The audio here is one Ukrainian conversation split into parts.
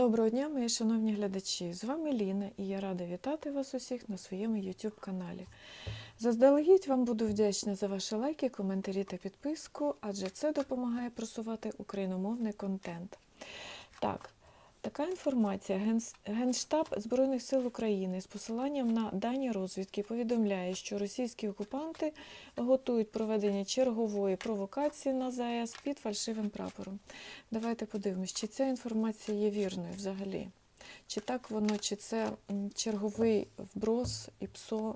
Доброго дня, мої шановні глядачі! З вами Ліна і я рада вітати вас усіх на своєму YouTube каналі. Заздалегідь вам буду вдячна за ваші лайки, коментарі та підписку, адже це допомагає просувати україномовний контент. Так, така інформація. Генштаб Збройних сил України з посиланням на дані розвідки повідомляє, що російські окупанти готують проведення чергової провокації на ЗАЕС під фальшивим прапором. Давайте подивимось, чи ця інформація є вірною взагалі. Чи так воно, чи це черговий вброс і ПСО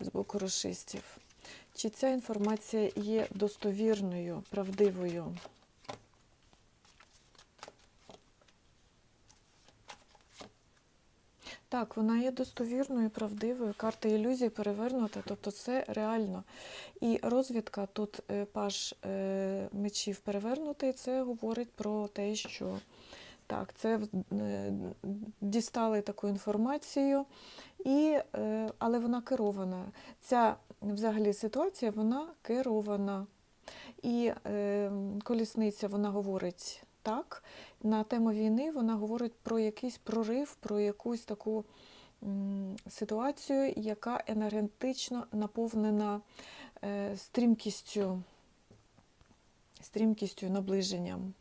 з боку рашистів? Чи ця інформація є достовірною, правдивою? Так, вона є достовірною, правдивою. Карта ілюзій перевернута, тобто це реально. І розвідка тут е, паж е, мечів перевернутий, це говорить про те, що так, це е, дістали таку інформацію, і, але вона керована. Ця взагалі ситуація вона керована. І колісниця вона говорить так. На тему війни вона говорить про якийсь прорив, про якусь таку ситуацію, яка енергетично наповнена е, стрімкістю, стрімкістю наближенням.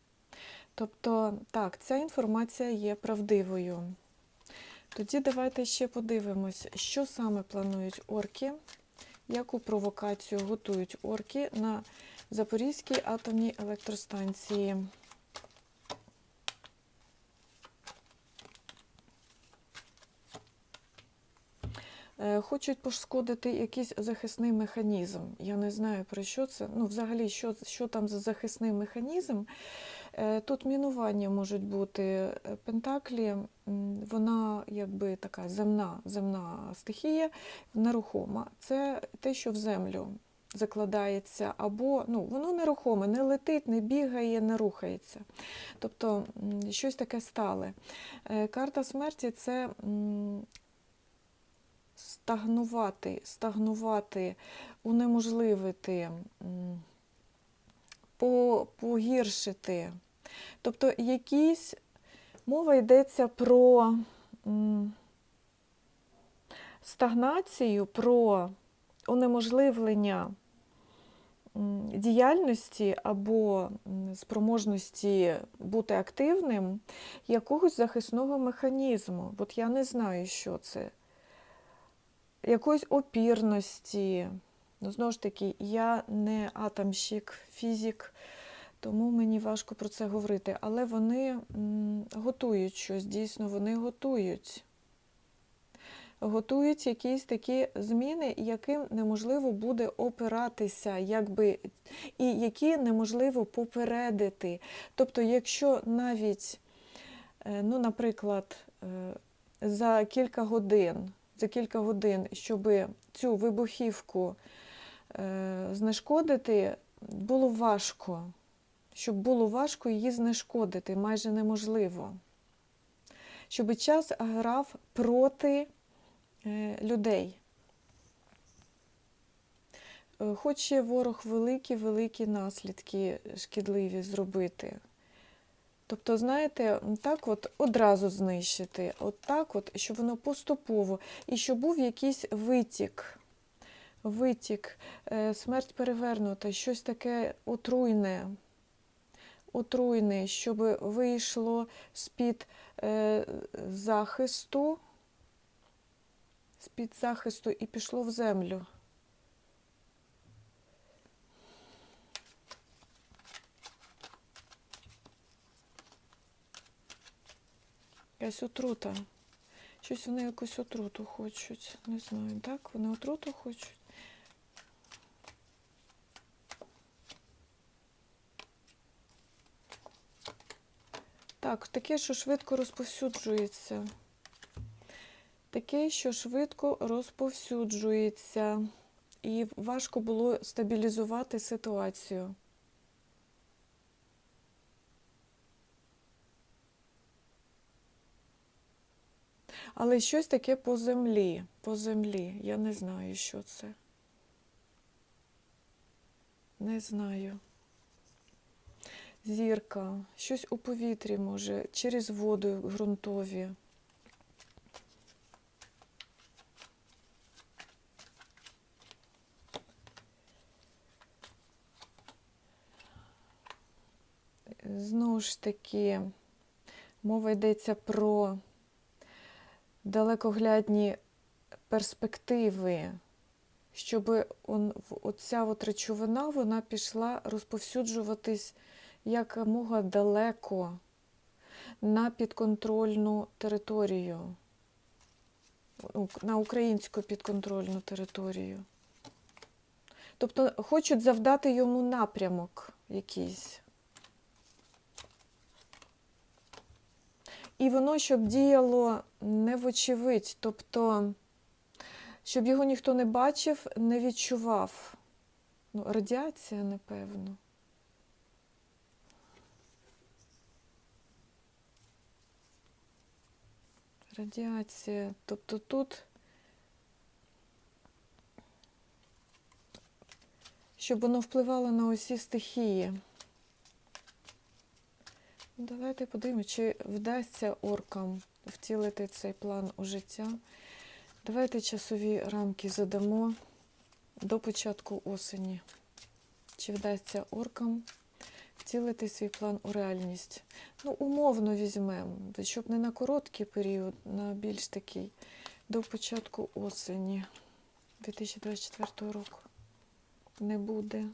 Тобто, так, ця інформація є правдивою. Тоді давайте ще подивимось, що саме планують орки, яку провокацію готують орки на Запорізькій атомній електростанції. Хочуть пошкодити якийсь захисний механізм. Я не знаю про що це. Ну, взагалі, що, що там за захисний механізм. Е, Тут мінування можуть бути Е, пентаклі, вона якби така земна, земна стихія, нерухома. Це те, що в землю закладається, або ну, воно нерухоме, не летить, не бігає, не рухається. Тобто щось таке стале. Е, Карта смерті це стагнувати, стагнувати, унеможливити, погіршити. Тобто якісь мова йдеться про стагнацію, про унеможливлення діяльності або спроможності бути активним якогось захисного механізму. От я не знаю, що це. Якоїсь опірності. Ну, знову ж таки, я не атомщик, фізик, тому мені важко про це говорити. Але вони готують щось, дійсно, вони готують. Готують якісь такі зміни, яким неможливо буде опиратися, якби, і які неможливо попередити. Тобто, якщо навіть, е, ну, наприклад, е, за кілька годин, за кілька годин, щоб цю вибухівку е, знешкодити, було важко. Щоб було важко її знешкодити, майже неможливо. Щоб час грав проти е, людей. Е, Хоче ворог великі-великі наслідки шкідливі зробити. Тобто, знаєте, так от одразу знищити, от так от, щоб воно поступово, і щоб був якийсь витік, витік, е, смерть перевернута, щось таке отруйне, отруйне, щоб вийшло з-під е, захисту, з-під захисту і пішло в землю. Якась отрута. Щось вони якусь отруту хочуть. Не знаю, так? Вони отруту хочуть. Так, таке, що швидко розповсюджується. Таке, що швидко розповсюджується. І важко було стабілізувати ситуацію. Але щось таке по землі. По землі. Я не знаю, що це. Не знаю. зірка, щось у повітрі може, через воду ґрунтові. Знову ж таки, мова йдеться про далекоглядні перспективи, щоб оця от речовина вона пішла розповсюджуватись якомога далеко на підконтрольну територію, на українську підконтрольну територію. Тобто хочуть завдати йому напрямок якийсь. І воно, щоб діяло не вочевидь, тобто, щоб його ніхто не бачив, не відчував. Ну, радіація, напевно. Радіація. Тобто тут, щоб воно впливало на усі стихії. Давайте подивимося, чи вдасться оркам втілити цей план у життя. Давайте часові рамки задамо до початку осені. Чи вдасться оркам втілити свій план у реальність? Ну, умовно візьмемо, щоб не на короткий період, на більш такий, до початку осені 2024 року. Не буде.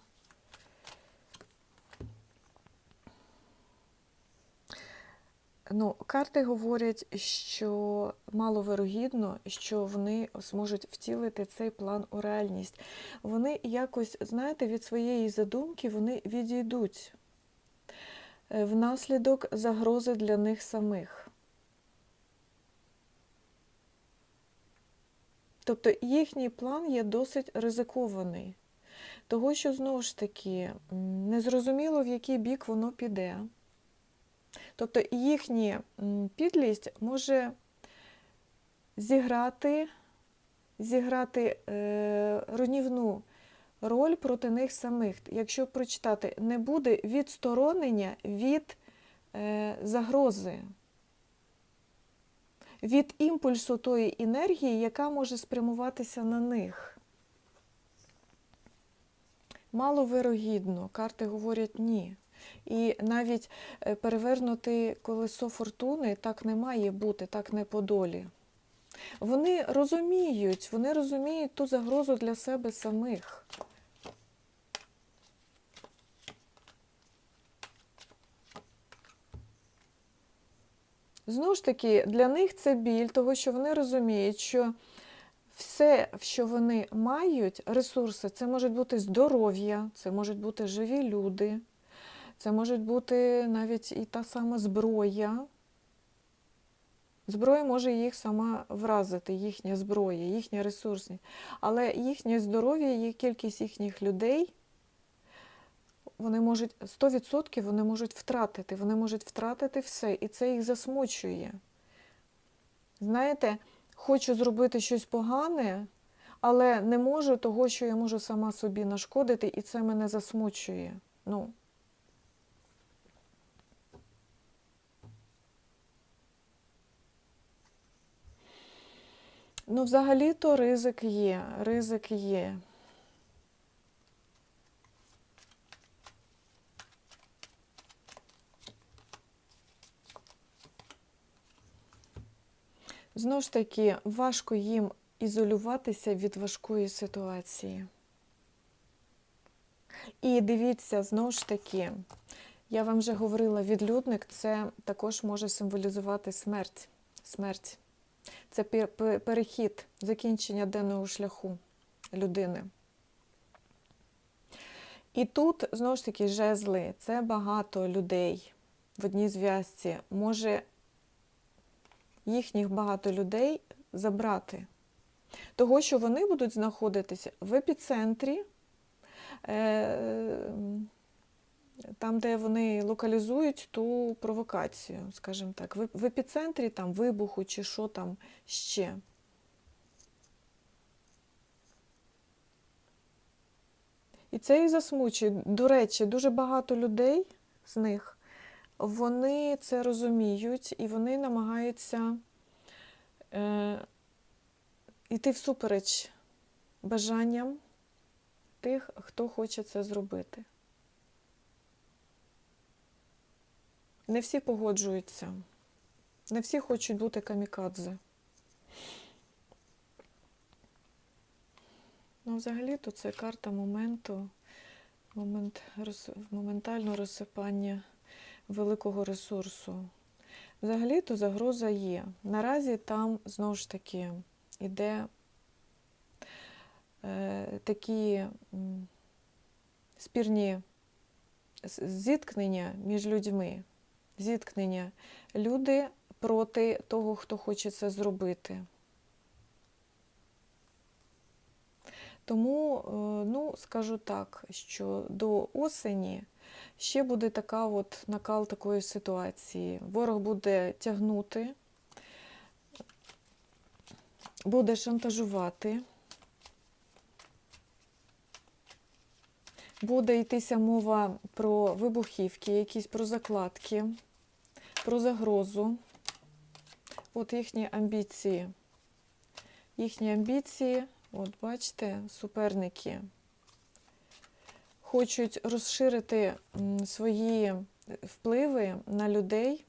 Ну, карти говорять, що маловирогідно, що вони зможуть втілити цей план у реальність. Вони якось, знаєте, від своєї задумки вони відійдуть е, внаслідок загрози для них самих. Тобто їхній план є досить ризикований, того, що знову ж таки незрозуміло, в який бік воно піде. Тобто їхня підлість може зіграти, зіграти е, руйнівну роль проти них самих. Якщо прочитати, не буде відсторонення від е, загрози, від імпульсу тої енергії, яка може спрямуватися на них. Маловирогідно, карти говорять ні. І навіть е, перевернути колесо фортуни так не має бути, так не по долі. Вони розуміють, вони розуміють ту загрозу для себе самих. Знову ж таки, для них це біль, того, що вони розуміють, що все, що вони мають, ресурси, це можуть бути здоров'я, це можуть бути живі люди. Це може бути навіть і та сама зброя. Зброя може їх сама вразити, їхня зброя, їхня ресурсність. Але їхнє здоров'я, і кількість їхніх людей, вони можуть 100% вони можуть втратити. Вони можуть втратити все, і це їх засмучує. Знаєте, хочу зробити щось погане, але не можу того, що я можу сама собі нашкодити, і це мене засмучує. Ну, Ну, взагалі-то ризик є, ризик є. Знову ж таки, важко їм ізолюватися від важкої ситуації. І дивіться, знову ж таки, я вам вже говорила, відлюдник це також може символізувати смерть. смерть. Це пе- пе- перехід, закінчення денного шляху людини. І тут, знову ж таки, жезли це багато людей в одній зв'язці. Може їхніх багато людей забрати. Того, що вони будуть знаходитися в епіцентрі, е, там, де вони локалізують ту провокацію, скажімо так, в епіцентрі там вибуху чи що там ще. І це їх засмучує. До речі, дуже багато людей з них, вони це розуміють і вони намагаються е, йти всупереч бажанням тих, хто хоче це зробити. Не всі погоджуються, не всі хочуть бути камікадзе. Ну, взагалі-то це карта моменту, момент роз, моментального розсипання великого ресурсу. Взагалі-то загроза є. Наразі там знову ж таки іде е, такі спірні зіткнення між людьми. Зіткнення. Люди проти того, хто хоче це зробити. Тому, е, ну, скажу так, що до осені ще буде така от накал такої ситуації. Ворог буде тягнути, буде шантажувати, буде йтися мова про вибухівки, якісь про закладки, про загрозу. От їхні амбіції. Їхні амбіції, от бачите, суперники хочуть розширити свої впливи на людей,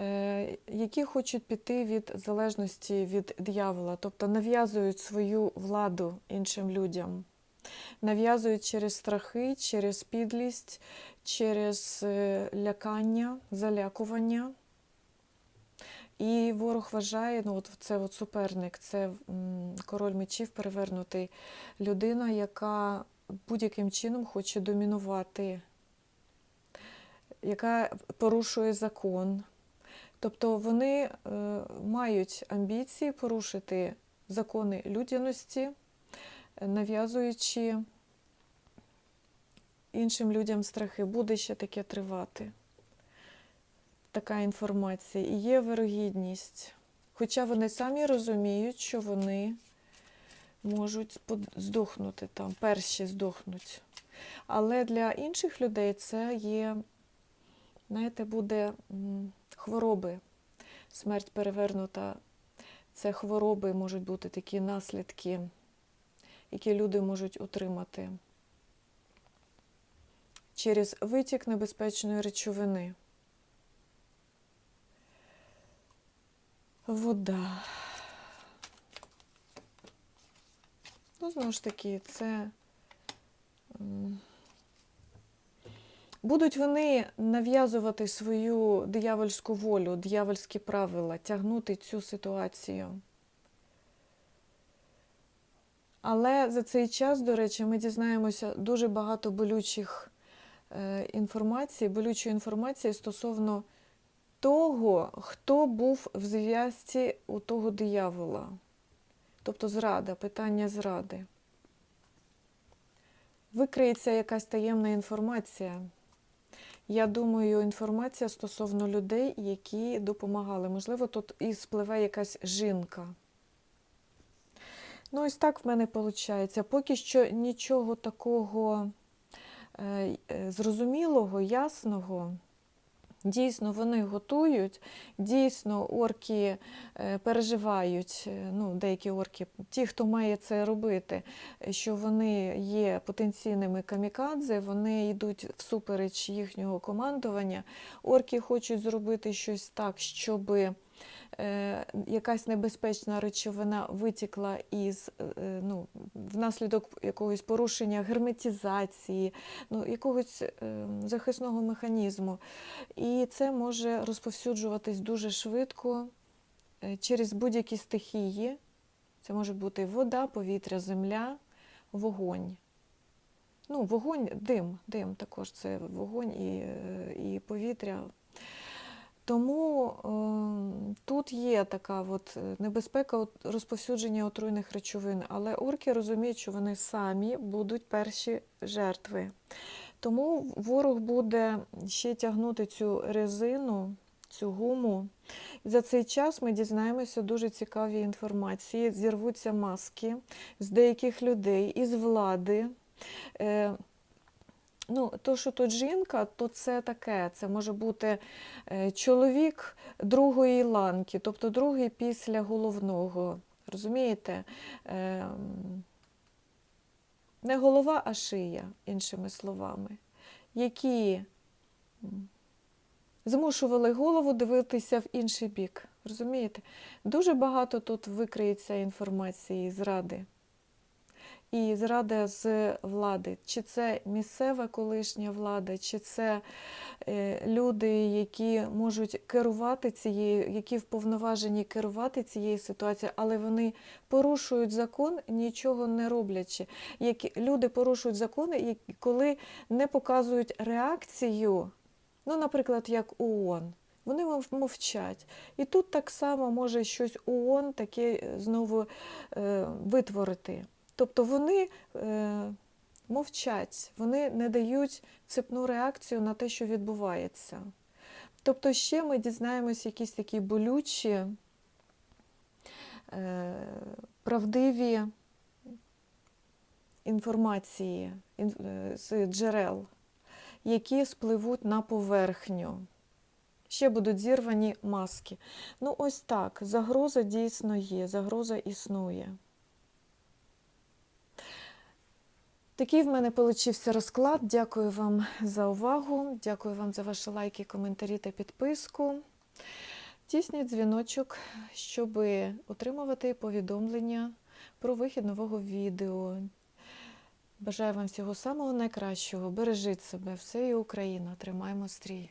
е, які хочуть піти від залежності від диявола, тобто нав'язують свою владу іншим людям, нав'язують через страхи, через підлість, через е, лякання, залякування. І ворог вважає, ну от це от суперник, це король мечів перевернутий, людина, яка будь-яким чином хоче домінувати, яка порушує закон. Тобто вони е, мають амбіції порушити закони людяності, нав'язуючи іншим людям страхи. Буде ще таке тривати. Така інформація. І є вирогідність. Хоча вони самі розуміють, що вони можуть здохнути там, перші здохнуть. Але для інших людей це є, знаєте, буде хвороби. Смерть перевернута. Це хвороби можуть бути такі наслідки, які люди можуть отримати через витік небезпечної речовини. Вода. Ну, знову ж таки, це. Будуть вони нав'язувати свою диявольську волю, диявольські правила, тягнути цю ситуацію. Але за цей час, до речі, ми дізнаємося дуже багато болючих е, інформацій, болючої інформації стосовно того, хто був в зв'язці у того диявола. Тобто зрада, питання зради. Викриється якась таємна інформація. Я думаю, інформація стосовно людей, які допомагали. Можливо, тут і спливе якась жінка. Ну, ось так в мене виходить. Поки що нічого такого е, е, зрозумілого, ясного. Дійсно, вони готують, дійсно, орки е, переживають, ну, деякі орки, ті, хто має це робити, що вони є потенційними камікадзе, вони йдуть всупереч їхнього командування. Орки хочуть зробити щось так, щоб е, якась небезпечна речовина витікла із е, ну, внаслідок якогось порушення герметизації, ну, якогось е, захисного механізму. І це може розповсюджуватись дуже швидко е, через будь-які стихії. Це може бути вода, повітря, земля, вогонь. Ну, вогонь, дим, дим також це вогонь і, е, і повітря. Тому е, тут є така от е, небезпека розповсюдження отруйних речовин, але орки розуміють, що вони самі будуть перші жертви. Тому ворог буде ще тягнути цю резину, цю гуму. За цей час ми дізнаємося дуже цікаві інформації. Зірвуться маски з деяких людей, із влади. Е, Ну, то, що тут жінка, то це таке. Це може бути е, чоловік другої ланки, тобто другий після головного. Розумієте? Ем, Не голова, а шия, іншими словами, які змушували голову дивитися в інший бік. Розумієте? Дуже багато тут викриється інформації зради. І зрада з влади. Чи це місцева колишня влада, чи це е, люди, які можуть керувати цією, які вповноважені керувати цією ситуацією, але вони порушують закон, нічого не роблячи. Які, люди порушують закони, коли не показують реакцію, ну, наприклад, як ООН. Вони мов- мовчать. І тут так само може щось ООН таке знову е, витворити. Тобто вони е, мовчать, вони не дають цепну реакцію на те, що відбувається. Тобто ще ми дізнаємось якісь такі болючі, е, правдиві інформації ін- е, з джерел, які спливуть на поверхню. Ще будуть зірвані маски. Ну, ось так. Загроза дійсно є, загроза існує. Такий в мене получився розклад. Дякую вам за увагу. Дякую вам за ваші лайки, коментарі та підписку. Тісніть дзвіночок, щоб отримувати повідомлення про вихід нового відео. Бажаю вам всього самого найкращого. Бережіть себе, все і Україна. Тримаємо стрій.